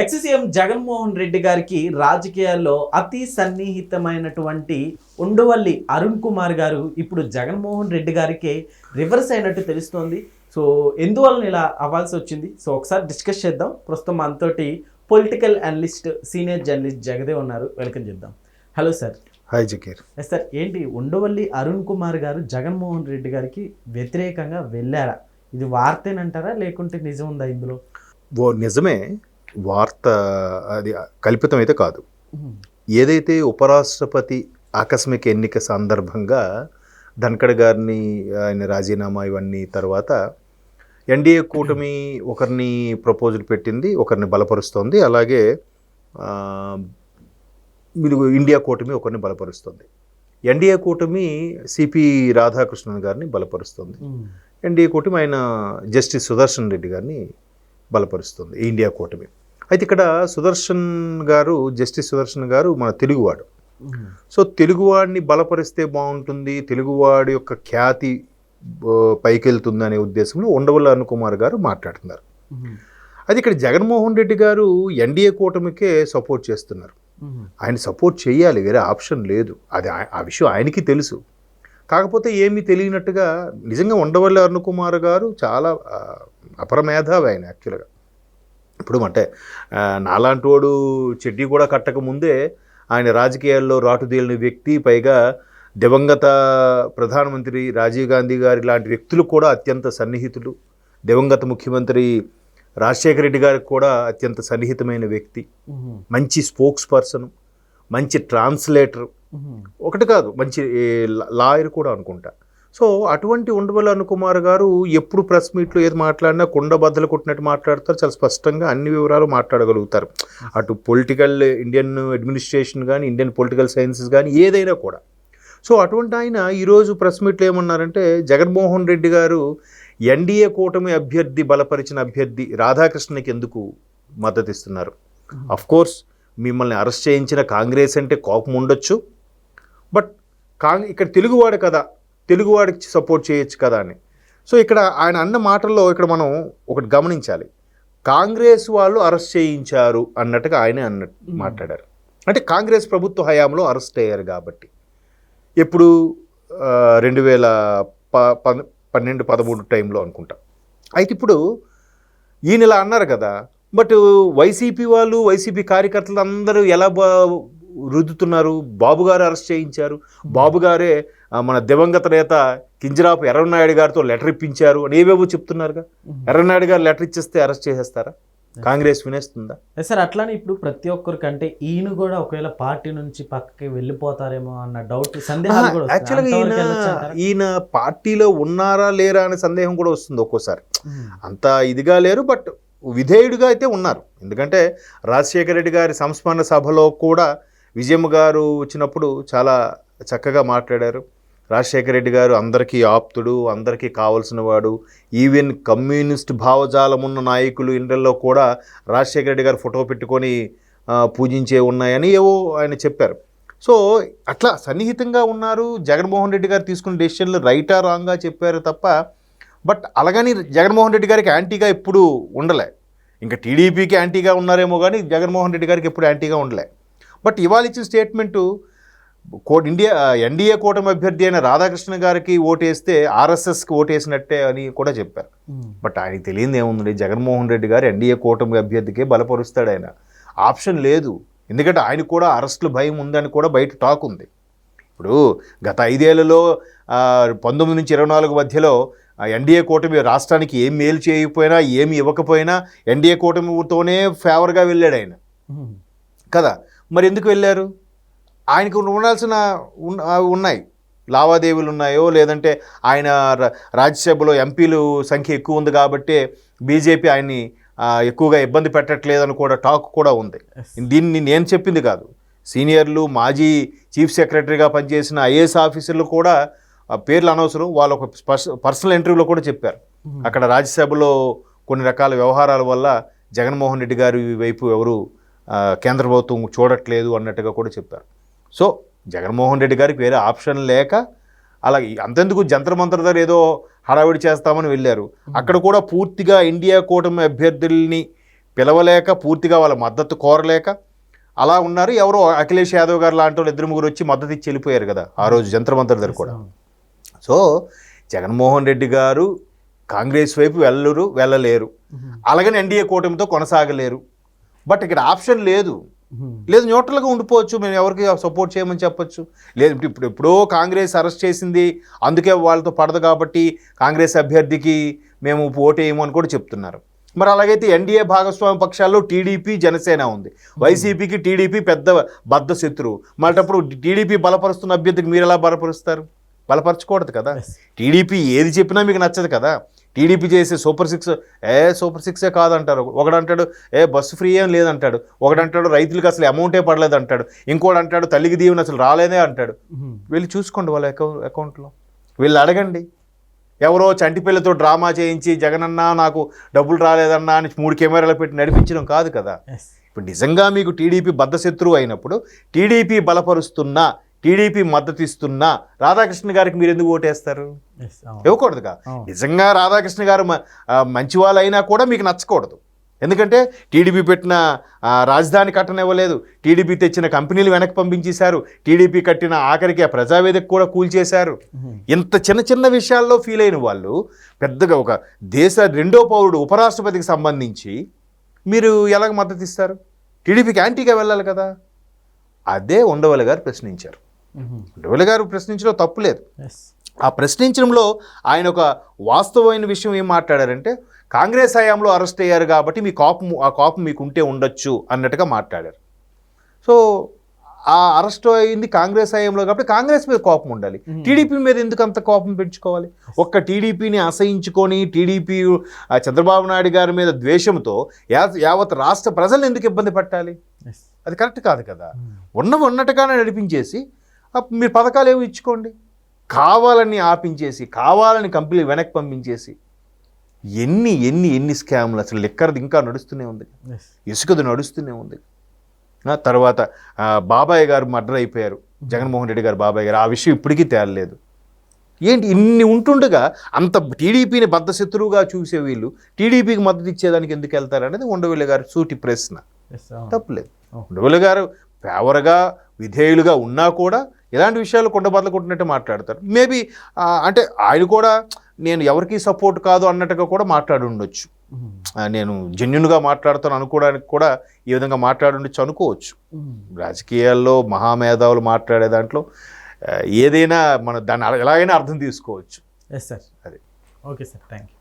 Ex CM Jaganmohan Reddy గారికి రాజకీయాల్లో అతి సన్నిహితమైనటువంటి ఉండవల్లి అరుణ్ కుమార్ గారు ఇప్పుడు జగన్మోహన్ రెడ్డి గారికి రివర్స్ అయినట్టు తెలుస్తోంది. సో ఎందువలన ఇలా అవ్వాల్సి వచ్చింది? సో ఒకసారి డిస్కస్ చేద్దాం. ప్రస్తుతం మనతోటి పొలిటికల్ అనలిస్ట్ సీనియర్ జర్నలిస్ట్ జగదే ఉన్నారు. వెల్కమ్ చేద్దాం. Hello sir. Hi Zakir. Yes sir ఏంటి ఉండవల్లి అరుణ్ కుమార్ గారు జగన్మోహన్ రెడ్డి గారికి వ్యతిరేకంగా వెళ్ళారా? ఇది వార్తేనంటారా? లేకుంటే నిజం ఉందా ఇందులో? ఓ నిజమే. వార్త అది కల్పితం అయితే కాదు ఏదైతే ఉపరాష్ట్రపతి ఆకస్మిక ఎన్నిక సందర్భంగా ధన్కడ్ గారిని ఆయన రాజీనామా ఇవన్నీ తర్వాత ఎన్డీఏ కూటమి ఒకరిని ప్రపోజల్ పెట్టింది ఒకరిని బలపరుస్తోంది అలాగే మీరు ఇండియా కూటమి ఒకరిని బలపరుస్తుంది. ఎన్డీఏ కూటమి సిపి రాధాకృష్ణన్ గారిని బలపరుస్తుంది. ఎన్డీఏ కూటమి ఆయన జస్టిస్ సుదర్శన్ రెడ్డి గారిని బలపరుస్తుంది ఇండియా కూటమి. అయితే ఇక్కడ సుదర్శన్ గారు జస్టిస్ సుదర్శన్ గారు మన తెలుగువాడు. సో తెలుగువాడిని బలపరిస్తే బాగుంటుంది తెలుగువాడి యొక్క ఖ్యాతి ఆ, పైకెళ్తుంది అనే ఉద్దేశంలో ఉండవల్లి అరుణ్ కుమార్ గారు మాట్లాడుతున్నారు. అది ఇక్కడ జగన్మోహన్ రెడ్డి గారు ఎన్డీఏ కూటమికే సపోర్ట్ చేస్తున్నారు. ఆయన సపోర్ట్ చేయాలి వేరే ఆప్షన్ లేదు. అది ఆ- విషయం ఆయనకి తెలుసు. కాకపోతే ఏమీ తెలియనట్టుగా నిజంగా ఉండవల్లి అరుణ్ కుమార్ గారు చాలా అపరమేధావి ఆయన యాక్చువల్గా. ఇప్పుడు అంటే నాలాంటి వాడు చెడ్డీ కూడా కట్టక ముందే ఆయన రాజకీయాల్లో రాటుదేలిన వ్యక్తి పైగా దివంగత ప్రధానమంత్రి రాజీవ్ గాంధీ గారి లాంటి వ్యక్తులు కూడా అత్యంత సన్నిహితులు. దివంగత ముఖ్యమంత్రి రాజశేఖర రెడ్డి గారికి కూడా అత్యంత సన్నిహితమైన వ్యక్తి. మంచి స్పోక్స్ పర్సన్ మంచి ట్రాన్స్లేటర్. ఒకటి కాదు మంచి లాయర్ కూడా అనుకుంటా. సో అటువంటి ఉండవల్లి అనుకుమార్ గారు ఎప్పుడు ప్రెస్ మీట్లో ఏది మాట్లాడినా కుండ బద్దలు కొట్టినట్టు మాట్లాడతారు. చాలా స్పష్టంగా అన్ని వివరాలు మాట్లాడగలుగుతారు. అటు పొలిటికల్ ఇండియన్ అడ్మినిస్ట్రేషన్ కానీ ఇండియన్ పొలిటికల్ సైన్సెస్ కానీ ఏదైనా కూడా. సో అటువంటి ఆయన ఈరోజు ప్రెస్ మీట్లో ఏమన్నారంటే జగన్మోహన్ రెడ్డి గారు ఎన్డీఏ కూటమి అభ్యర్థి బలపరిచిన అభ్యర్థి రాధాకృష్ణకి ఎందుకు మద్దతిస్తున్నారు కోర్స్ మిమ్మల్ని అరెస్ట్ చేయించిన కాంగ్రెస్ అంటే కోపం ఉండొచ్చు. బట్ కాంగ్ ఇక్కడ తెలుగువాడు కదా తెలుగువాడికి సపోర్ట్ చేయొచ్చు కదా అని. సో ఇక్కడ ఆయన అన్న మాటల్లో ఇక్కడ మనం ఒకటి గమనించాలి. కాంగ్రెస్ వాళ్ళు అరెస్ట్ చేయించారు అన్నట్టుగా ఆయనే అన్నట్టు మాట్లాడారు. అంటే కాంగ్రెస్ ప్రభుత్వ హయాంలో అరెస్ట్ అయ్యారు కాబట్టి. ఎప్పుడు? రెండు వేల ప పన్- పన్నెండు పదమూడు టైంలో అనుకుంటా. అయితే ఇప్పుడు ఈయన ఇలా అన్నారు కదా బట్ వైసీపీ వాళ్ళు వైసీపీ కార్యకర్తలు అందరూ ఎలా బా రుద్దుతున్నారు? బాబు గారు అరెస్ట్ చేయించారు. బాబు గారే ఆ, మన దివంగత నేత కింజరాపు ఎర్రనాయుడు గారితో లెటర్ ఇప్పించారు అని ఏవేవో చెప్తున్నారుగా? ఎర్రనాయుడు గారు లెటర్ ఇచ్చేస్తే అరెస్ట్ చేసేస్తారా? కాంగ్రెస్ వినేస్తుందా? సార్ అట్లానే ఇప్పుడు ప్రతి ఒక్కరికి అంటే ఈయన కూడా ఒకవేళ పార్టీ నుంచి పక్కకి వెళ్ళిపోతారేమో అన్న డౌట్. యాక్చువల్గా అంతవరకు ఈయన? ఈయన పార్టీలో ఉన్నారా లేరా అనే సందేహం కూడా వస్తుంది ఒక్కోసారి. అంత ఇదిగా లేరు బట్ విధేయుడిగా అయితే ఉన్నారు. ఎందుకంటే రాజశేఖర రెడ్డి గారి సంస్మరణ సభలో కూడా విజయమ్మ గారు వచ్చినప్పుడు చాలా చక్కగా మాట్లాడారు. రాజశేఖర రెడ్డి గారు అందరికీ ఆప్తుడు అందరికీ కావలసిన వాడు ఈవెన్ కమ్యూనిస్ట్ భావజాలం ఉన్న నాయకులు ఇండ్లలో కూడా రాజశేఖర రెడ్డి గారు ఫోటో పెట్టుకొని పూజించే ఉన్నాయని ఏవో ఆయన చెప్పారు. సో అట్లా సన్నిహితంగా ఉన్నారు. జగన్మోహన్ రెడ్డి గారు తీసుకున్న డెసిషన్లు రైటా రాంగా చెప్పారు తప్ప బట్ అలాగని జగన్మోహన్ రెడ్డి గారికి యాంటీగా ఎప్పుడు ఉండలే. ఇంకా టీడీపీకి యాంటీగా ఉన్నారేమో కానీ జగన్మోహన్ రెడ్డి గారికి ఎప్పుడు యాంటీగా ఉండలే. బట్ ఇవాళ ఇచ్చిన స్టేట్మెంటు కో ఇండియా ఎన్డీఏ కూటమి అభ్యర్థి అయిన రాధాకృష్ణ గారికి ఓటేస్తే ఆర్ఎస్ఎస్కి ఓటేసినట్టే అని కూడా చెప్పారు. బట్ ఆయనకి తెలియదు ఏముంది జగన్మోహన్ రెడ్డి గారు ఎన్డీఏ కూటమి అభ్యర్థికే బలపరుస్తాడు ఆయన. ఆప్షన్ లేదు. ఎందుకంటే ఆయనకు కూడా అరెస్టులు భయం ఉందని కూడా బయట టాక్ ఉంది. ఇప్పుడు గత ఐదేళ్ళలో పంతొమ్మిది నుంచి ఇరవై నాలుగు మధ్యలో ఎన్డీఏ కూటమి రాష్ట్రానికి ఏం మేలు చేయకపోయినా ఏమి ఇవ్వకపోయినా ఎన్డీఏ కూటమితోనే ఫేవర్గా వెళ్ళాడు ఆయన. కదా? మరి ఎందుకు వెళ్ళారు? ఆయనకు ఉండాల్సిన ఉన్నాయి. లావాదేవీలు ఉన్నాయో లేదంటే ఆయన రాజ్యసభలో ఎంపీలు సంఖ్య ఎక్కువ ఉంది కాబట్టి బీజేపీ ఆయన్ని ఎక్కువగా ఇబ్బంది పెట్టట్లేదని కూడా టాక్ కూడా ఉంది. దీన్ని నేను చెప్పింది కాదు. సీనియర్లు మాజీ చీఫ్ సెక్రటరీగా పనిచేసిన ఐఏఎస్ ఆఫీసర్లు కూడా పేర్లు అనవసరం వాళ్ళు ఒక పర్సనల్ ఇంటర్వ్యూలో కూడా చెప్పారు. ఉమ్. అక్కడ రాజ్యసభలో కొన్ని రకాల వ్యవహారాల వల్ల జగన్మోహన్ రెడ్డి గారి వైపు ఎవరు కేంద్ర ప్రభుత్వం చూడట్లేదు అన్నట్టుగా కూడా చెప్పారు. సో జగన్మోహన్ రెడ్డి గారికి వేరే ఆప్షన్ లేక అలాగే అంతెందుకు జంతర్ మంతర్ దగ్గర ఏదో హడావిడి చేస్తామని వెళ్ళారు. అక్కడ కూడా పూర్తిగా ఇండియా కూటమి అభ్యర్థుల్ని పిలవలేక పూర్తిగా వాళ్ళ మద్దతు కోరలేక అలా ఉన్నారు. ఎవరో అఖిలేష్ యాదవ్ గారు లాంటి వాళ్ళు ఇద్దరు ముగ్గురు వచ్చి మద్దతు ఇచ్చి వెళ్ళిపోయారు కదా ఆ రోజు జంతర్ మంతర్ దగ్గర కూడా. సో జగన్మోహన్ రెడ్డి గారు కాంగ్రెస్ వైపు వెళ్ళరు వెళ్ళలేరు. అలాగని ఎన్డీఏ కూటమితో కొనసాగలేరు. బట్ ఇక్కడ ఆప్షన్ లేదు. లేదు న్యూట్రల్గా ఉండిపోవచ్చు. మేము ఎవరికి సపోర్ట్ చేయమని చెప్పొచ్చు. లేదు ఇప్పుడు ఎప్పుడో కాంగ్రెస్ అరెస్ట్ చేసింది. అందుకే వాళ్ళతో పడదు కాబట్టి కాంగ్రెస్ అభ్యర్థికి మేము ఓటేయము అని కూడా చెప్తున్నారు. మరి అలాగైతే ఎన్డీఏ భాగస్వామ్య పక్షాల్లో టీడీపీ జనసేన ఉంది. వైసీపీకి టీడీపీ పెద్ద బద్ద శత్రువు మళ్ళటప్పుడు టీడీపీ బలపరుస్తున్న అభ్యర్థికి మీరు ఎలా బలపరుస్తారు? బలపరచకూడదు కదా. టీడీపీ ఏది చెప్పినా మీకు నచ్చదు కదా. టీడీపీ చేసే సూపర్ సిక్స్ ఏ సూపర్ సిక్సే కాదంటారు. ఒకడంటాడు ఏ బస్సు ఫ్రీ ఏం లేదంటాడు. ఒకడంటాడు రైతులకు అసలు అమౌంటే పడలేదు అంటాడు ఇంకోటి అంటాడు తల్లికి దీవెన అసలు రాలేదే అంటాడు. వెళ్ళి చూసుకోండి వాళ్ళ అకౌ అకౌంట్లో. వీళ్ళు అడగండి. ఎవరో చంటి పిల్లతో డ్రామా చేయించి జగనన్నా నాకు డబ్బులు రాలేదన్నా అని మూడు కెమెరాలు పెట్టి నడిపించడం కాదు కదా. ఇప్పుడు నిజంగా మీకు టీడీపీ బద్ధశత్రువు అయినప్పుడు టీడీపీ బలపరుస్తున్నా టీడీపీ మద్దతు ఇస్తున్నా రాధాకృష్ణ గారికి మీరు ఎందుకు ఓటేస్తారు? ఇవ్వకూడదుగా. నిజంగా రాధాకృష్ణ గారు మంచి వాళ్ళు అయినా కూడా మీకు నచ్చకూడదు. ఎందుకంటే టీడీపీ పెట్టిన రాజధాని కట్టనివ్వలేదు. టీడీపీ తెచ్చిన కంపెనీలు వెనక్కి పంపించేశారు. టీడీపీ కట్టిన ఆఖరికి ఆ ప్రజావేదిక కూడా కూల్చేశారు. ఇంత చిన్న చిన్న విషయాల్లో ఫీల్ అయిన వాళ్ళు పెద్దగా ఒక దేశ రెండో పౌరుడు ఉపరాష్ట్రపతికి సంబంధించి మీరు ఎలాగ మద్దతు ఇస్తారు టీడీపీకి యాంటీగా వెళ్ళాలి కదా? అదే ఉండవల్లి గారు ప్రశ్నించారు. ఉండవల్లి గారు ప్రశ్నించడం తప్పు లేదు. ఆ ప్రశ్నించడంలో ఆయన ఒక వాస్తవమైన విషయం ఏం మాట్లాడారంటే కాంగ్రెస్ హయాంలో అరెస్ట్ అయ్యారు కాబట్టి మీ కోపం ఆ కోపం మీకు ఉంటే ఉండొచ్చు అన్నట్టుగా మాట్లాడారు. సో ఆ అరెస్ట్ అయింది కాంగ్రెస్ హయాంలో కాబట్టి కాంగ్రెస్ మీద కోపం ఉండాలి. టీడీపీ మీద ఎందుకు అంత కోపం పెంచుకోవాలి? ఒక్క టీడీపీని అసహించుకొని టీడీపీ చంద్రబాబు నాయుడు గారి మీద ద్వేషంతో యావత్ రాష్ట్ర ప్రజలను ఎందుకు ఇబ్బంది పెట్టాలి? అది కరెక్ట్ కాదు కదా. ఉన్న ఉన్నట్టుగానే నడిపించేసి మీరు పథకాలు ఏమి ఇచ్చుకోండి? కావాలని ఆపించేసి కావాలని కంపెనీ వెనక్కి పంపించేసి ఎన్ని ఎన్ని ఎన్ని స్కామ్లు అసలు లెక్కరది ఇంకా నడుస్తూనే ఉంది. ఇసుకది నడుస్తూనే ఉంది. తర్వాత బాబాయ్ గారు మర్డర్ అయిపోయారు. జగన్మోహన్ రెడ్డి గారు బాబాయ్ గారు. ఆ విషయం ఇప్పటికీ తేలలేదు. ఏంటి ఇన్ని ఉంటుండగా అంత టీడీపీని బద్ధశత్రువుగా చూసే వీళ్ళు టీడీపీకి మద్దతు ఇచ్చేదానికి ఎందుకు వెళ్తారు అనేది ఉండవల్లి గారు సూటి ప్రశ్న. తప్పులేదు. ఉండవల్లి గారు ఫేవర్గా విధేయులుగా ఉన్నా కూడా ఇలాంటి విషయాలు కొండబద్దలు కొట్టినట్టు మాట్లాడతారు. మేబీ అంటే ఆయన కూడా నేను ఎవరికి సపోర్ట్ కాదు అన్నట్టుగా కూడా మాట్లాడి ఉండొచ్చు. నేను జెన్యున్గా మాట్లాడుతాను అనుకోవడానికి కూడా ఈ విధంగా మాట్లాడి ఉండొచ్చు అనుకోవచ్చు. రాజకీయాల్లో మహామేధావులు మాట్లాడే దాంట్లో ఏదైనా మన దాన్ని ఎలాగైనా అర్థం తీసుకోవచ్చు. ఎస్ సార్ అది. Okay sir thank you